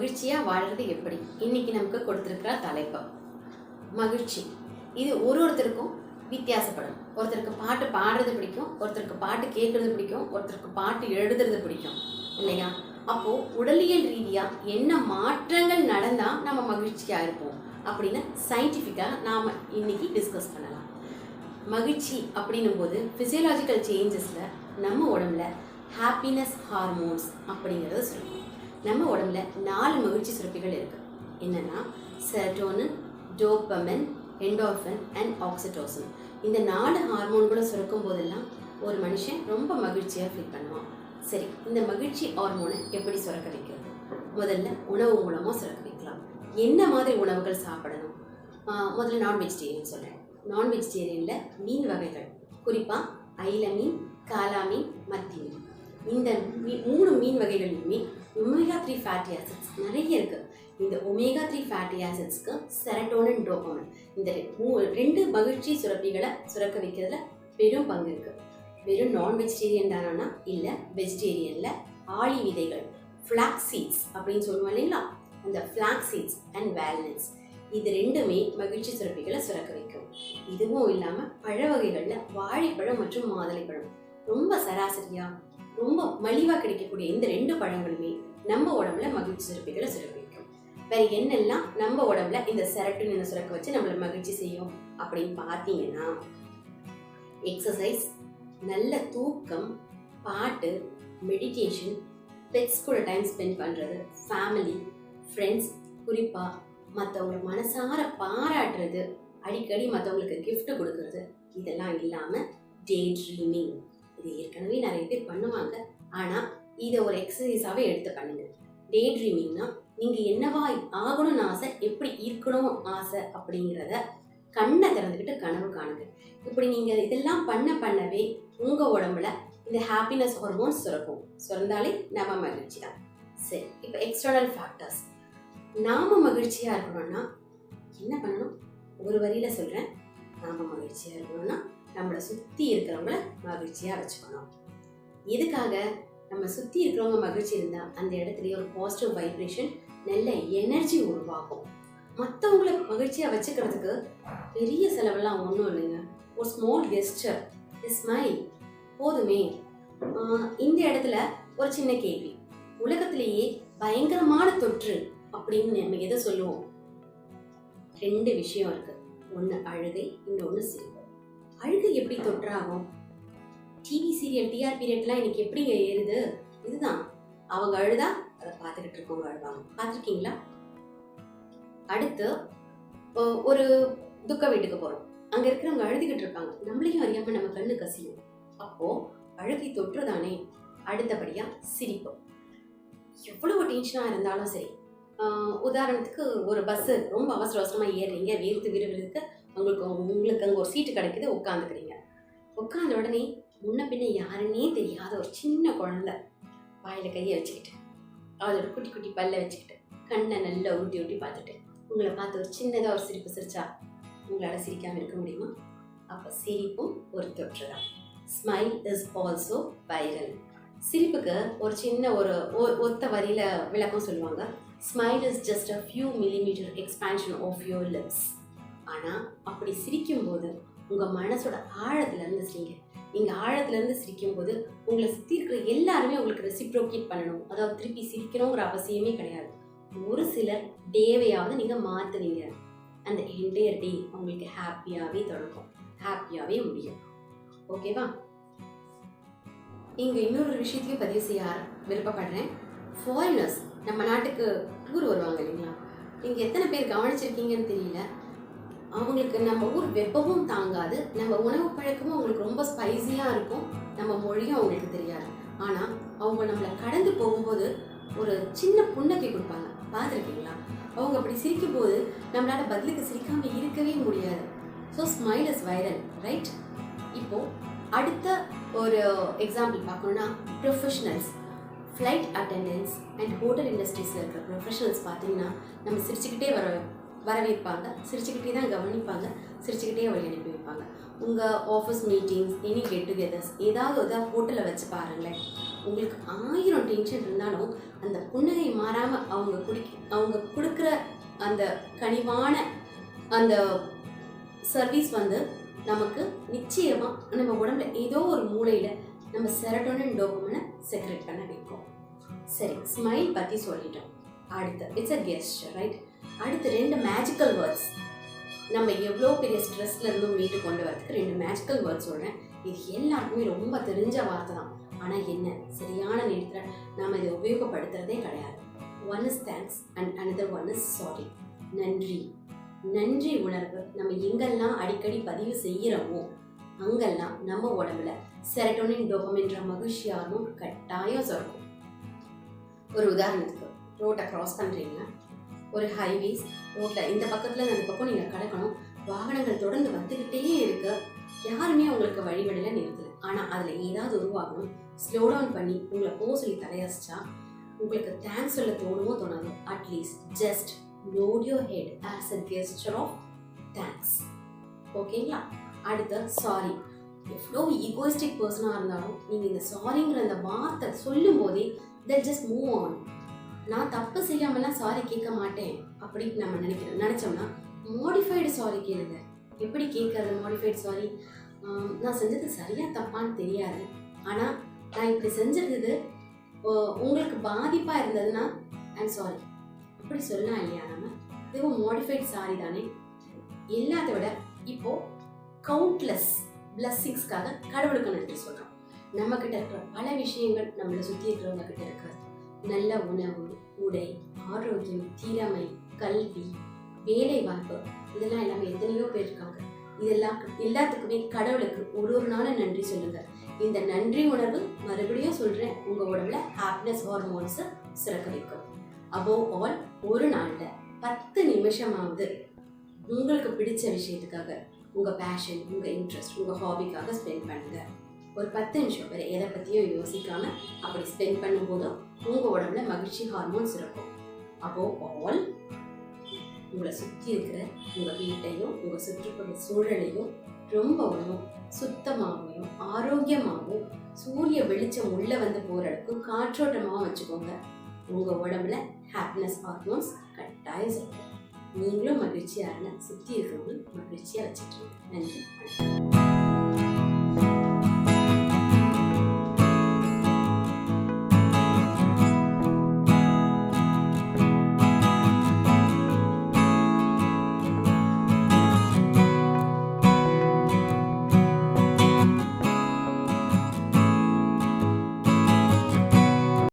மகிழ்ச்சியாக வாழ்கிறது எப்படி? இன்றைக்கி நமக்கு கொடுத்துருக்கிற தலைப்பு. மகிழ்ச்சி. இது ஒரு ஒருத்தருக்கும் வித்தியாசப்படும். ஒருத்தருக்கு பாட்டு பாடுறது பிடிக்கும். ஒருத்தருக்கு பாட்டு கேட்குறது பிடிக்கும். ஒருத்தருக்கு பாட்டு எழுதுறது பிடிக்கும். இல்லையா? அப்போது உடலியல் ரீதியாக என்ன மாற்றங்கள் நடந்தால் நம்ம மகிழ்ச்சியாக இருப்போம்? அப்படின்னு சயின்டிஃபிக்காக நாம் இன்னைக்கு டிஸ்கஸ் பண்ணலாம். மகிழ்ச்சி அப்படின்னும் போது ஃபிசியலாஜிக்கல் சேஞ்சஸில் நம்ம உடம்புல ஹாப்பினஸ் ஹார்மோன்ஸ் அப்படிங்கிறத சொல்லுவோம். நம்ம உடம்புல நாலு மகிழ்ச்சி சுரப்பிகள் இருக்கு. என்னன்னா serotonin dopamine endorphin and oxytocin இந்த நாலு ஹார்மோன்களை சுரக்கும் போதெல்லாம் ஒரு மனுஷன் ரொம்ப மகிழ்ச்சியாக ஃபீல் பண்ணுவான். சரி இந்த மகிழ்ச்சி ஹார்மோனை எப்படி சுரக்க வைக்கிறது? முதல்ல உணவு மூலமாக சுரக்க வைக்கலாம். என்ன மாதிரி உணவுகள் சாப்பிடணும்? முதல்ல நான் வெஜிடேரியன் சொல்கிறேன் நான் வெஜிடேரியனில் மீன் வகைகள். குறிப்பாக ஐல மீன் காலா மீன் மத்தி மீன். இந்த மூணு மீன் வகைகள்லையுமே ஒமேகா த்ரீ ஃபேட்டி ஆசிட்ஸ் நிறைய இருக்குது இந்த ஒமேகா த்ரீ ஃபேட்டி ஆசிட்ஸ்க்கு செரட்டோனன் டோபோனன் இந்த மூ- ரெண்டு மகிழ்ச்சி சுரப்பிகளை சுரக்க வைக்கிறதுல பெரும் பங்கு இருக்குது வெறும் நான் வெஜிடேரியன் தானா இல்லை வெஜிடேரியனில் ஆளி விதைகள் ஃப்ளாக் சீட்ஸ் அப்படின்னு சொல்லுவோம் இல்லைங்களா? அந்த ஃப்ளாக் சீட்ஸ் அண்ட் வேல்னஸ் இது ரெண்டுமே மகிழ்ச்சி சுரப்பிகளை சுரக்க வைக்கும். இதுவும் இல்லாமல் பழ வகைகளில் வாழைப்பழம் மற்றும் மாதுளைப்பழம் ரொம்ப சராசரியாக ரொம்ப மலிவாக கிடைக்கக்கூடிய இந்த ரெண்டு பழங்களுமே நம்ம உடம்புல மகிழ்ச்சி சுரப்பிகளை சுரக்க வேற என்னெல்லாம் நம்ம உடம்புல இந்த செரட்டோனினை சுரக்க வச்சு நம்மள மகிழ்ச்சி செய்யும் அப்படின்னு பார்த்தீங்கன்னா எக்ஸசைஸ் நல்ல தூக்கம் பாட்டு மெடிடேஷன் பெட்ஸ் கூட டைம் ஸ்பெண்ட் பண்ணுறது ஃபேமிலி ஃப்ரெண்ட்ஸ் குறிப்பாக மற்றவங்கள மனசார பாராட்டுறது அடிக்கடி மற்றவங்களுக்கு கிஃப்ட் கொடுக்கறது இதெல்லாம் இல்லாமல் டே ட்ரீமிங் இது ஏற்கனவே நிறைய பேர் பண்ணுவாங்க. ஆனால் இதை ஒரு எக்ஸசைஸாகவே எடுத்து பண்ணுங்க. டே ட்ரீமிங்னா நீங்கள் என்னவா ஆகணும்னு ஆசை எப்படி இருக்கணும் ஆசை அப்படிங்கிறத கண்ணை திறந்துக்கிட்டு கனவு காணுங்க. இப்படி நீங்கள் இதெல்லாம் பண்ண பண்ணவே உங்கள் உடம்புல இந்த ஹாப்பினஸ் ஹார்மோன்ஸ் சுரக்கும். சுரந்தாலே நம்ம மகிழ்ச்சி தான். சரி இப்போ எக்ஸ்டர்னல் ஃபேக்டர்ஸ் நாம மகிழ்ச்சியாக இருக்கணும்னா என்ன பண்ணணும்? ஒரு வரியில் சொல்கிறேன் நாம மகிழ்ச்சியாக இருக்கணும்னா நம்மளை சுற்றி இருக்கிறவங்கள மகிழ்ச்சியாக வச்சுக்கணும். எதுக்காக நம்ம சுற்றி இருக்கிறவங்க மகிழ்ச்சி இருந்தால் அந்த இடத்துலயே ஒரு பாசிட்டிவ் வைப்ரேஷன் நல்ல எனர்ஜி உருவாகும். மற்றவங்களை மகிழ்ச்சியாக வச்சுக்கிறதுக்கு பெரிய செலவெல்லாம் ஒன்றும் இல்லைங்க. ஒரு ஸ்மால் கெஸ்டர் ஸ்மைல் போதுமே. இந்த இடத்துல ஒரு சின்ன கேள்வி. உலகத்திலேயே பயங்கரமான தொற்று அப்படின்னு நம்ம எதை சொல்லுவோம்? ரெண்டு விஷயம் இருக்கு. ஒன்று அழுகை இன்னொன்று சிரிப்பு. அழுக்கு எப்படி தொற்றாகும்? டிவி சீரியல் டிஆர் பீரியட்லாம் எனக்கு எப்படிங்க ஏறுது? இதுதான். அவங்க அழுதா அதை பார்த்துக்கிட்டு இருக்கவங்க அழுவாங்க. பார்த்துருக்கீங்களா? அடுத்து ஒரு துக்க வீட்டுக்கு போகிறோம் அங்கே இருக்கிறவங்க அழுதுகிட்டு இருப்பாங்க நம்மளையும் அறியாமல் நம்ம கண்ணு கசியும். அப்போது அழுகை தொற்றுதானே? அடுத்தபடியாக சிரிப்பு. எவ்வளவு டென்ஷனாக இருந்தாலும் சரி. உதாரணத்துக்கு ஒரு பஸ்ஸு ரொம்ப அவசர அவசரமாக ஏறுறீங்க வேர்த்து விறுவிறுக்கு உங்களுக்கு உங்களுக்கு அங்கே ஒரு சீட்டு கிடைக்குது உட்காந்துக்கிறீங்க. உட்காந்த உடனே முன்ன பின்ன யாருன்னே தெரியாத ஒரு சின்ன குழந்தை வாயில் கையை வச்சுக்கிட்டு அதோட குட்டி குட்டி பல்ல வச்சுக்கிட்டு கண்ணை நல்லா ஊட்டி ஊட்டி பார்த்துட்டு உங்களை பார்த்து ஒரு சின்னதாக ஒரு சிரிப்பு சிரிச்சா உங்களால் சிரிக்காமல் இருக்க முடியுமா? அப்போ சிரிப்பும் ஒரு தொற்று தான். ஸ்மைல் இஸ் ஆல்சோ வைரல் சிரிப்புக்கு ஒரு சின்ன ஒரு ஒ- ஒத்த வரியில் விளக்கம் சொல்லுவாங்க. Smile is just a few millimetre expansion of your lips ஆனால் அப்படி சிரிக்கும்போது உங்கள் மனசோட ஆழத்துலேருந்து சிரிங்க. நீங்கள் ஆழத்துலேருந்து சிரிக்கும்போது உங்களை சுற்றி இருக்கிற எல்லாருமே உங்களுக்கு ரெசிப்ரோகேட் பண்ணணும். அதாவது திருப்பி சிரிக்கணுங்கிற அவசியமே கிடையாது. ஒரு சிலர் டேவையாவது நீங்கள் மாற்றுவீங்க அந்த என்டையர் டே உங்களுக்கு ஹாப்பியாகவே தொடங்கும். ஹாப்பியாகவே முடியும். ஓகேவா இங்கே இன்னொரு விஷயத்தையும் பதிவு செய்ய விருப்பப்படுறேன். ஃபாரினர்ஸ் நம்ம நாட்டுக்கு டூர் வருவாங்க இல்லைங்களா? நீங்கள் எத்தனை பேர் கவனிச்சிருக்கீங்கன்னு தெரியல. அவங்களுக்கு நம்ம ஊர் வெப்பமும் தாங்காது. நம்ம உணவு பழக்கமும் அவங்களுக்கு ரொம்ப ஸ்பைஸியாக இருக்கும். நம்ம மொழியும் அவங்களுக்கு தெரியாது. ஆனால் அவங்க நம்மளை கடந்து போகும்போது ஒரு சின்ன புன்னகை கொடுப்பாங்க. பார்த்துருக்கீங்களா? அவங்க அப்படி சிரிக்கும்போது நம்மளால பதிலுக்கு சிரிக்காமல் இருக்கவே முடியாது. So smile is viral right இப்போது அடுத்த ஒரு எக்ஸாம்பிள் பார்க்கணுன்னா professionals flight attendants and hotel இண்டஸ்ட்ரீஸில் இருக்கிற ப்ரொஃபஷனல்ஸ் பார்த்தீங்கன்னா நம்ம சிரிச்சுக்கிட்டே வர வரவேற்பாங்க. சிரிச்சுக்கிட்டே தான் கவனிப்பாங்க. சிரிச்சுக்கிட்டே வழி அனுப்பி வைப்பாங்க. உங்கள் office meetings any get togethers ஏதாவது ஒரு ஹோட்டலில் வச்சு பாருங்களேன். உங்களுக்கு ஆயிரம் டென்ஷன் இருந்தாலும் அந்த புன்னகை மாறாமல் அவங்க குடி அவங்க கொடுக்குற அந்த கனிவான அந்த சர்வீஸ் வந்து நமக்கு நிச்சயமாக நம்ம உடம்புல ஏதோ ஒரு மூலையில் நம்ம செரட்டோனின் டோபமனை செக்ரெட் பண்ண வைக்கும். சரி ஸ்மைல் பற்றி சொல்லிட்டோம். அடுத்து இட்ஸ் அ கெஸ்ட் ரைட் அடுத்து ரெண்டு மேஜிக்கல் வேர்ட்ஸ் நம்ம எவ்வளோ பெரிய ஸ்ட்ரெஸ்ல இருந்தும் மீட்டு கொண்டு வரதுக்கு ரெண்டு மேஜிக்கல் வேர்ட்ஸ் சொல்கிறேன் இது எல்லாருக்குமே ரொம்ப தெரிஞ்ச வார்த்தை தான். ஆனால் என்ன? சரியான நேரத்தில் நாம் இதை உபயோகப்படுத்துறதே கிடையாது. One is thanks and another one is sorry நன்றி. நன்றி உணர்வு நம்ம எங்கெல்லாம் அடிக்கடி பதிவு செய்கிறோமோ அங்கெல்லாம் நம்ம உடம்புல செரட்டோனின் டோபமின்ற மகிழ்ச்சியாகவும் கட்டாயம் சுரக்கும். ஒரு உதாரணத்துக்கு ரோட்டை கிராஸ் பண்ணுறீங்க ஒரு ஹைவேஸ் ரோட்டை இந்த பக்கத்தில் அந்த பக்கம் நீங்கள் கடக்கணும். வாகனங்கள் தொடர்ந்து வந்துக்கிட்டே இருக்கு யாருமே உங்களுக்கு வழிவிடல நிறுத்தல. ஆனால் அதில் ஏதாவது உருவாகணும். ஸ்லோ டவுன் பண்ணி உங்களை போக சொல்லி தலையசிச்சா உங்களுக்கு தேங்க்ஸ் சொல்ல தோணுமோ தோணாதோ at least just nod your head as a gesture of thanks ஓகேங்களா அடுத்த சாரி எவ்வளோ ஈகோயிஸ்டிக் பர்சனாக இருந்தாலும் நீங்கள் இந்த சாரிங்கிற அந்த வார்த்தை சொல்லும் போதே தெல் ஜஸ்ட் மூவ் ஆன் நான் தப்பு செய்யாமலாம் சாரி கேட்க மாட்டேன் அப்படின்னு நம்ம நினைக்கிறோம். நினச்சோம்னா மாடிஃபைடு சாரி கேளுங்க. எப்படி கேட்கறது மாடிஃபைடு சாரி நான் செஞ்சது சரியா தப்பான்னு தெரியாது. ஆனால் நான் இப்படி செஞ்சிருந்தது உங்களுக்கு பாதிப்பாக இருந்ததுன்னா ஐம் சாரி அப்படி சொல்லலாம் இல்லையா நம்ம? இதுவும் மாடிஃபைட் சாரி தானே. எல்லாத்த விட இப்போ கவுண்ட்லெஸ் பிளஸ்ஸிங்ஸ்க்காக கடவுளுக்கு நன்றி சொல்கிறோம் நம்மக்கிட்ட இருக்கிற பல விஷயங்கள் நம்மளை சுற்றி இருக்கிறவங்க கிட்ட இருக்கிறது நல்ல உணவு உடை ஆரோக்கியம் திறமை கல்வி வேலை வாய்ப்பு இதெல்லாம் எல்லாமே எத்தனையோ பேர் இருக்காங்க. இதெல்லாம் எல்லாத்துக்குமே கடவுளுக்கு ஒரு ஒரு நாளும் நன்றி சொல்லுங்க. இந்த நன்றி உணர்வு மறுபடியும் சொல்றேன். உங்க உடம்புல ஹாப்பினஸ் ஹார்மோன்ஸை சிறக்க வைக்கும். அபோவ் ஆல் ஒரு நாள்ல பத்து நிமிஷமாவது உங்களுக்கு பிடிச்ச விஷயத்துக்காக உங்க பேஷன் உங்க இன்ட்ரெஸ்ட் உங்க ஹாபிக்காக ஸ்பெண்ட் பண்ணுங்க. ஒரு பத்து நிமிஷம் வேற எதை பற்றியும் யோசிக்காம அப்படி ஸ்பெண்ட் பண்ணும்போதும் உங்கள் உடம்புல மகிழ்ச்சி ஹார்மோன்ஸ் இருக்கும் அப்போ ஆல் உங்களை சுற்றி இருக்கிற உங்கள் வீட்டையும் உங்கள் சுற்றுப்புற சூழலையும் ரொம்பவும் சுத்தமாகவும் ஆரோக்கியமாகவும் சூரிய வெளிச்சம் உள்ளே வந்து போகிற அளவுக்கு காற்றோட்டமாகவும் வச்சுக்கோங்க. உங்கள் உடம்புல ஹாப்பினஸ் ஹார்மோன்ஸ் கட்டாயம் இருக்கும் நீங்களும் மகிழ்ச்சியாக இருங்க. சுற்றி இருக்கிறவங்களும் மகிழ்ச்சியாக வச்சுக்கோங்க. நன்றி